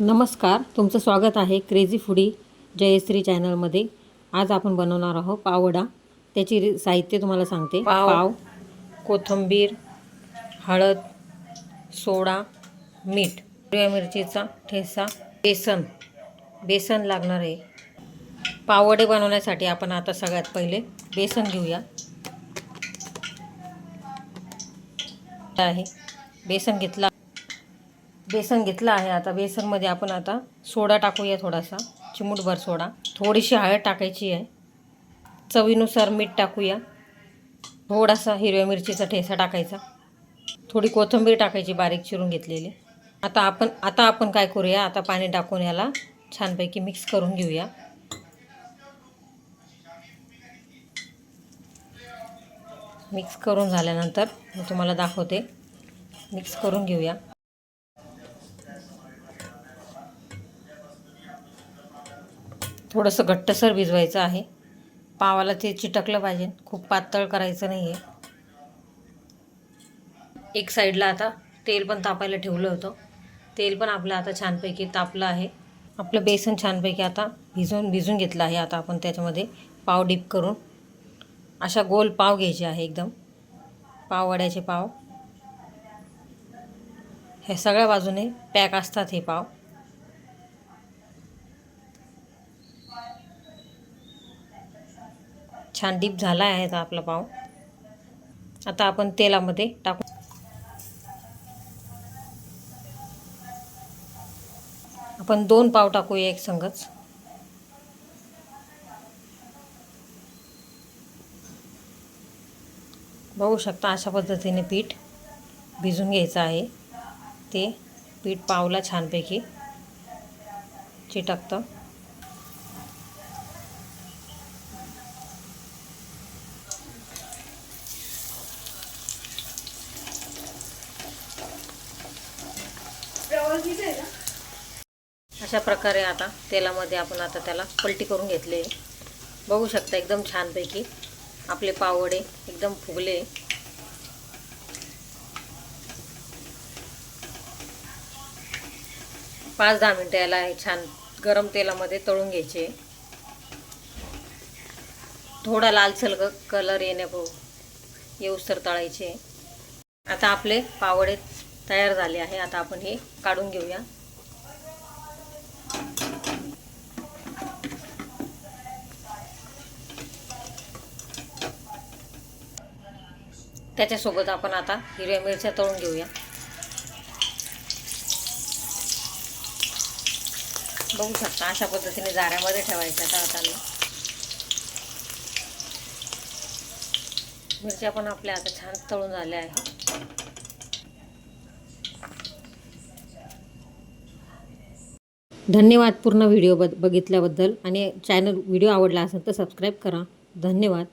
नमस्कार तुमचं स्वागत आहे क्रेझी फुडी जयश्री चॅनलमध्ये. आज आपण बनवणार आहोत पाववडा. त्याची रि- साहित्य तुम्हाला सांगते. पाव. पाव कोथिंबीर हळद सोडा मीठ हिरव्या मिरचीचा ठेसा बेसन. बेसन लागणार आहे. पाववडे बनवण्यासाठी आपण आता सगळ्यात पहिले बेसन घेऊया. आहे. बेसन घेतला. बेसन घेतलं आहे. आता बेसनमध्ये आपण आता सोडा टाकूया थोडासा. चिमूटभर सोडा. थोडीशी हळद टाकायची आहे. चवीनुसार मीठ टाकूया. थोडासा हिरव्या मिरचीचा ठेसा टाकायचा. थोडी कोथिंबीर टाकायची बारीक चिरून घेतलेली. आता आपण आता आपण काय करूया? आता पाणी टाकून याला छानपैकी मिक्स करून घेऊया. मिक्स करून झाल्यानंतर मी तुम्हाला दाखवते. मिक्स करून घेऊया. थोडंसं घट्टसर भिजवायचं आहे. पावाला ते चिटकलं पाहिजे. खूप पातळ करायचं नाही आहे एक साईडला आता तेल पण तापायला ठेवलं होतं. तेल पण आपलं आता छानपैकी तापलं आहे. आपलं बेसन छानपैकी आता भिजवून भिजून घेतलं आहे आता आपण त्याच्यामध्ये पाव डीप करून. अशा गोल पाव घ्यायचे आहे एकदम. पाव वड्याचे पाव. हे सगळ्या बाजूने पॅक असतात हे पाव. छान डीप झाला आहे आता आपला पाव. आता आपण तेलामध्ये टाकू. आपण दोन पाव टाकूया एक संगच. बघू शकता अशा पद्धतीने पीठ भिजून घ्यायचं आहे. ते पीठ पावला छानपैकी चिटकतं. अशा प्रकारे आता तेलामध्ये आपण आता त्याला पलटी करून घेतले बघू शकता एकदम छानपैकी आपले पावडे एकदम फुगले. पाच दहा मिनटं याला हे छान गरम तेलामध्ये तळून घ्यायचे. थोडा लालसर ग- कलर येण्या येऊसर तळायचे. आता आपले पावडे तयार झाले आहे. आता आपण हे काढून घेऊया. त्याच्यासोबत आपण आता हिरव्या मिरच्या तळून घेऊया. बघू शकता अशा पद्धतीने जाऱ्यामध्ये ठेवायच्या तळताना मिरच्या पण आपल्या आता छान तळून झाल्या आहेत. धन्यवाद पूर्ण व्हिडिओ बद बघितल्याबद्दल. आणि चॅनल व्हिडिओ आवडला असेल तर सबस्क्राईब करा. धन्यवाद.